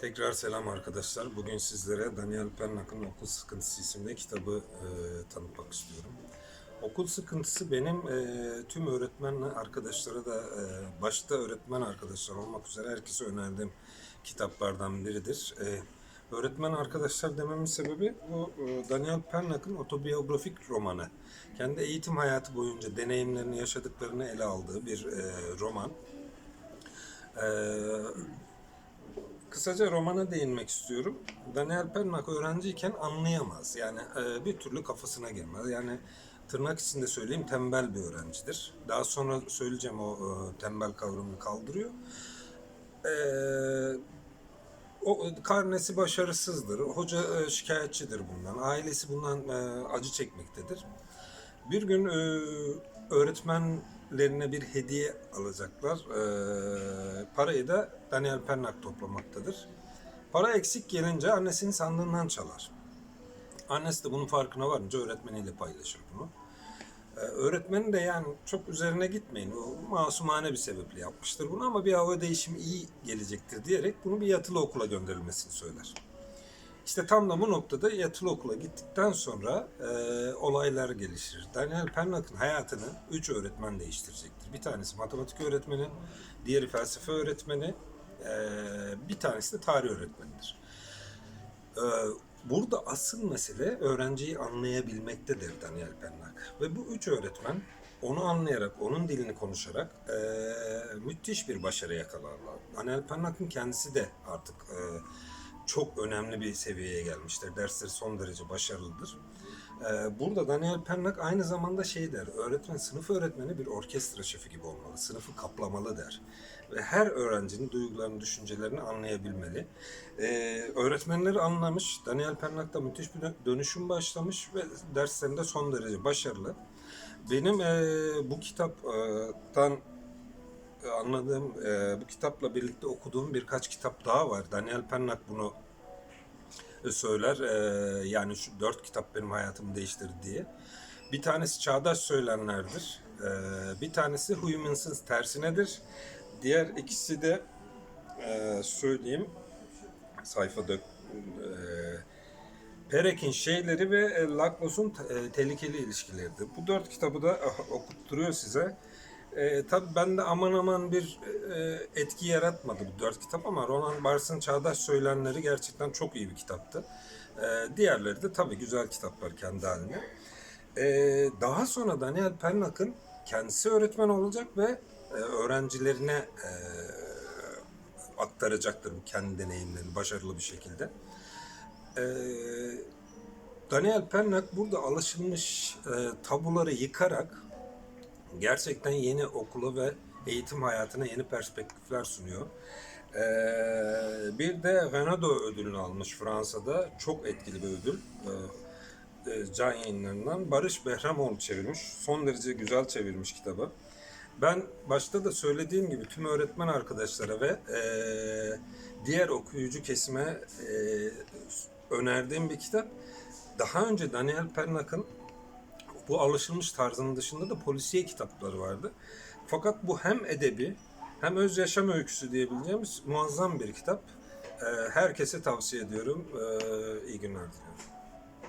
Tekrar selam arkadaşlar. Bugün sizlere Daniel Pernak'ın Okul Sıkıntısı isimli kitabı e, tanıtmak istiyorum. Okul sıkıntısı benim e, tüm öğretmen arkadaşlara da e, başta öğretmen arkadaşlar olmak üzere herkese önerdiğim kitaplardan biridir. E, öğretmen arkadaşlar dememin sebebi bu e, Daniel Pernak'ın otobiyografik romanı. Kendi eğitim hayatı boyunca deneyimlerini, yaşadıklarını ele aldığı bir e, roman. E, Kısaca romana değinmek istiyorum. Daniel Pennak öğrenciyken anlayamaz. Yani e, bir türlü kafasına girmez. Yani tırnak içinde söyleyeyim tembel bir öğrencidir. Daha sonra söyleyeceğim o e, tembel kavramını kaldırıyor. E, o karnesi başarısızdır. Hoca e, şikayetçidir bundan. Ailesi bundan e, acı çekmektedir. Bir gün e, öğretmenlerine bir hediye alacaklar. E, parayı da Daniel Pennak toplamaktadır. Para eksik gelince annesinin sandığından çalar. Annesi de bunun farkına varınca öğretmeniyle paylaşır bunu. Ee, öğretmeni de yani çok üzerine gitmeyin. O masumane bir sebeple yapmıştır bunu ama bir hava değişimi iyi gelecektir diyerek bunu bir yatılı okula gönderilmesini söyler. İşte tam da bu noktada yatılı okula gittikten sonra e, olaylar gelişir. Daniel Pernak'ın hayatını üç öğretmen değiştirecektir. Bir tanesi matematik öğretmeni, diğeri felsefe öğretmeni, e, bir tanesi de tarih öğretmenidir. E, burada asıl mesele öğrenciyi anlayabilmektedir Daniel Pennak. Ve bu üç öğretmen onu anlayarak, onun dilini konuşarak e, müthiş bir başarı yakalarlar. Daniel Pennak'ın kendisi de artık e, çok önemli bir seviyeye gelmiştir. Dersleri son derece başarılıdır. Ee, Burada Daniel Pennak aynı zamanda şey der, öğretmen, sınıf öğretmeni bir orkestra şefi gibi olmalı, sınıfı kaplamalı der. Ve her öğrencinin duygularını, düşüncelerini anlayabilmeli. Ee, öğretmenleri anlamış, Daniel Pennak'ta müthiş bir dönüşüm başlamış ve derslerinde son derece başarılı. Benim eee, bu kitaptan anladığım, eee, bu kitapla birlikte okuduğum birkaç kitap daha var. Daniel Pennak bunu söyler. Ee, yani şu dört kitap benim hayatımı değiştirdi diye. Bir tanesi Çağdaş Söylenlerdir. Ee, bir tanesi Humans'ın tersinedir. Diğer ikisi de e, söyleyeyim sayfa dök e, Perek'in şeyleri ve e, Laklos'un te- e, tehlikeli ilişkileridir. Bu dört kitabı da ah, okutturuyor size. E, tabii bende aman aman bir e, etki yaratmadı bu dört kitap ama Roland Barthes'ın Çağdaş Söylenleri gerçekten çok iyi bir kitaptı. E, diğerleri de tabii güzel kitaplar kendi haline. E, daha sonra Daniel Pennak'ın kendisi öğretmen olacak ve e, öğrencilerine e, aktaracaktır bu kendi deneyimlerini başarılı bir şekilde. E, Daniel Pennak burada alışılmış e, tabuları yıkarak gerçekten yeni okulu ve eğitim hayatına yeni perspektifler sunuyor. Ee, bir de Renaudot ödülünü almış Fransa'da. Çok etkili bir ödül. Ee, e, can yayınlarından Barış Behramoğlu çevirmiş. Son derece güzel çevirmiş kitabı. Ben başta da söylediğim gibi tüm öğretmen arkadaşlara ve e, diğer okuyucu kesime e, önerdiğim bir kitap. Daha önce Daniel Pernak'ın bu alışılmış tarzının dışında da polisiye kitapları vardı. Fakat bu hem edebi hem öz yaşam öyküsü diyebileceğimiz muazzam bir kitap. Ee, Herkese tavsiye ediyorum. Ee, İyi günler diliyorum.